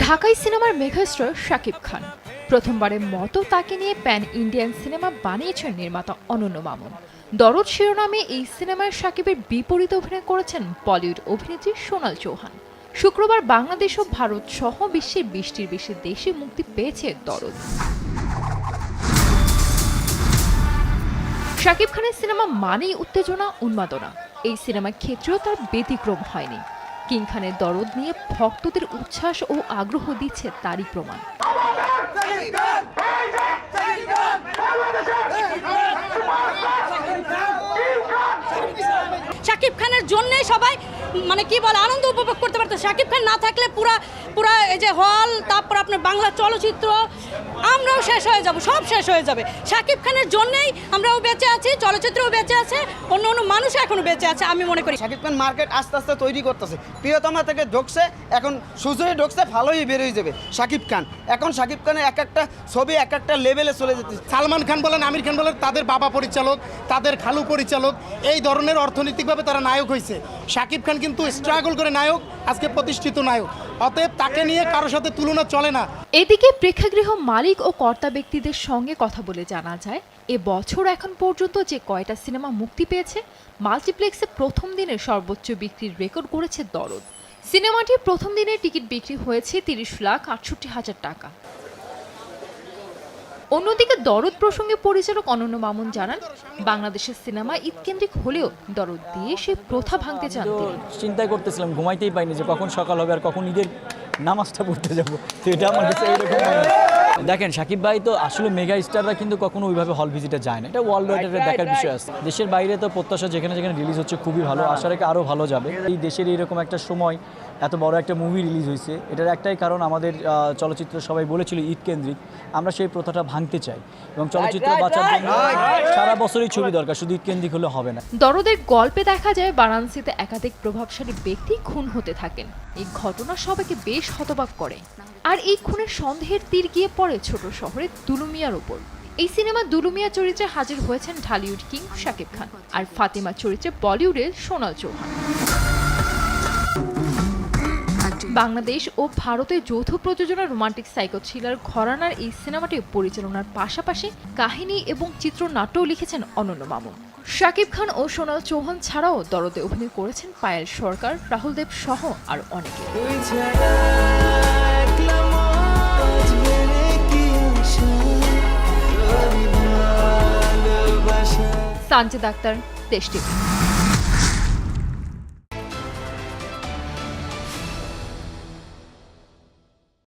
ঢাকাই সিনেমার মেঘাস্ট্র শাকিব খান প্রথমবারের মতো তাকে নিয়ে প্যান ইন্ডিয়ান সিনেমা বানিয়েছেন নির্মাতা অনন্য মামুন। দরদ শিরোনামে এই সিনেমায় শাকিবের বিপরীত অভিনয় করেছেন বলিউড অভিনেত্রী সোনাল চৌহান। শুক্রবার বাংলাদেশ ও ভারত সহ বিশ্বের বিশটির বেশি দেশে মুক্তি পেয়েছে দরদ। শাকিব খানের সিনেমা মানেই উত্তেজনা, উন্মাদনা। এই সিনেমার ক্ষেত্রেও তার ব্যতিক্রম হয়নি। কিং খানের দরদ নিয়ে ভক্তদের উচ্ছ্বাস ও আগ্রহ দিচ্ছে তারই প্রমাণ। সাকিব খানের জন্যে সবাই মানে কি বলে, আনন্দ উপভোগ করতে পারতো। শাকিব খান না থাকলে পুরা পুরা এই যে হল, তারপর আপনার বাংলা চলচ্চিত্র, আমরাও শেষ হয়ে যাব, সব শেষ হয়ে যাবে। শাকিব খানের জন্যই আমরাও বেঁচে আছি, চলচ্চিত্রও বেঁচে আছে, অন্য অন্য মানুষ এখনও বেঁচে আছে, আমি মনে করি। শাকিব খান মার্কেট আস্তে আস্তে তৈরি করতেছে। প্রিয়তমা থেকে ঢুকছে, এখন সুজয়ে ঢুকছে, ভালোই বেরোয় যাবে শাকিব খান। এখন শাকিব খানের এক একটা ছবি, এক একটা লেভেলে চলে যেতে সালমান খান বলেন, আমির খান বলেন, তাদের বাবা পরিচালক, তাদের খালু পরিচালক, এই ধরনের অর্থনৈতিকভাবে তারা নায়ক হয়েছে। শাকিব খান কিন্তু স্ট্রাগল করে নায়ক, আজকে প্রতিষ্ঠিত নায়ক। অতএব তাকে নিয়ে কারোর সাথে তুলনা চলে না। এদিকে প্রেক্ষাগৃহ মালিক ও কর্তা ব্যক্তিদের সঙ্গে কথা বলে জানা যায়, এ বছর এখন পর্যন্ত যে কয়টা সিনেমা মুক্তি পেয়েছে, মাল্টিপ্লেক্সে প্রথম দিনে সর্বোচ্চ বিক্রির রেকর্ড করেছে দরদ। সিনেমাটির প্রথম দিনে টিকিট বিক্রি হয়েছে তিরিশ লাখ আটষট্টি হাজার টাকা। অন্যদিকে দরদ প্রসঙ্গে পরিচালক অনন্য মামুন জানান, বাংলাদেশের সিনেমা ঈদকেন্দ্রিক হলেও দরদ দিয়ে সে প্রথা ভাঙতে চান চিন্তা চিন্তাই করতেছিলাম, ঘুমাইতেই পাইনি যে কখন সকাল হবে আর কখন ঈদের নামাজটা পড়তে যাব তো এটা আমার কাছে হয়। দেখেন সাকিব ভাই তো আসলে মেগা স্টাররা কিন্তু কখনো ওইভাবে হল ভিজিটে যায় না। এটা ওয়ার্ল্ড ওয়াইড দেখার বিষয় আছে। দেশের বাইরে তো প্রত্যাশা যেখানে যেখানে রিলিজ হচ্ছে খুবই ভালো। আশা রেখে আরও ভালো যাবে। এই দেশের এইরকম একটা সময় এত বড় একটা মুভি রিলিজ হয়েছে এটার একটাই কারণ আমাদের আহ, চলচ্চিত্র সবাই বলেছিল ঈদ কেন্দ্রিক। আমরা সেই প্রথাটা ভাঙতে চাই এবং চলচ্চিত্র বাঁচার জন্য সারা বছরই ছবি দরকার শুধু ঈদ কেন্দ্রিক হলে হবে না। দরদের গল্পে দেখা যায় বারাণসীতে একাধিক প্রভাবশালী ব্যক্তি খুন হতে থাকেন। এই ঘটনা সবাইকে বেশ হতবাক করে। আর এই খুনের সন্দেহের তীর গিয়ে পড়ে ছোট শহরে দুলুমিয়ার ওপর। এই সিনেমা দুলুমিয়া চরিত্রে হাজির হয়েছেন ঢালিউড কিং শাকিব খান আর ফাতিমা চরিত্রে বলিউডের সোনাল চৌহান। বাংলাদেশ ও ভারতের যৌথ প্রযোজনা রোমান্টিক সাইকো থ্রিলার ঘরানার এই সিনেমাটি পরিচালনার পাশাপাশি কাহিনী এবং চিত্রনাট্যও লিখেছেন অনন্য মামুন। শাকিব খান ও সোনাল চৌহান ছাড়াও দরদে অভিনয় করেছেন পায়েল সরকার রাহুল দেব সহ আর অনেকে। सांजे डाक्टर देश टीवी।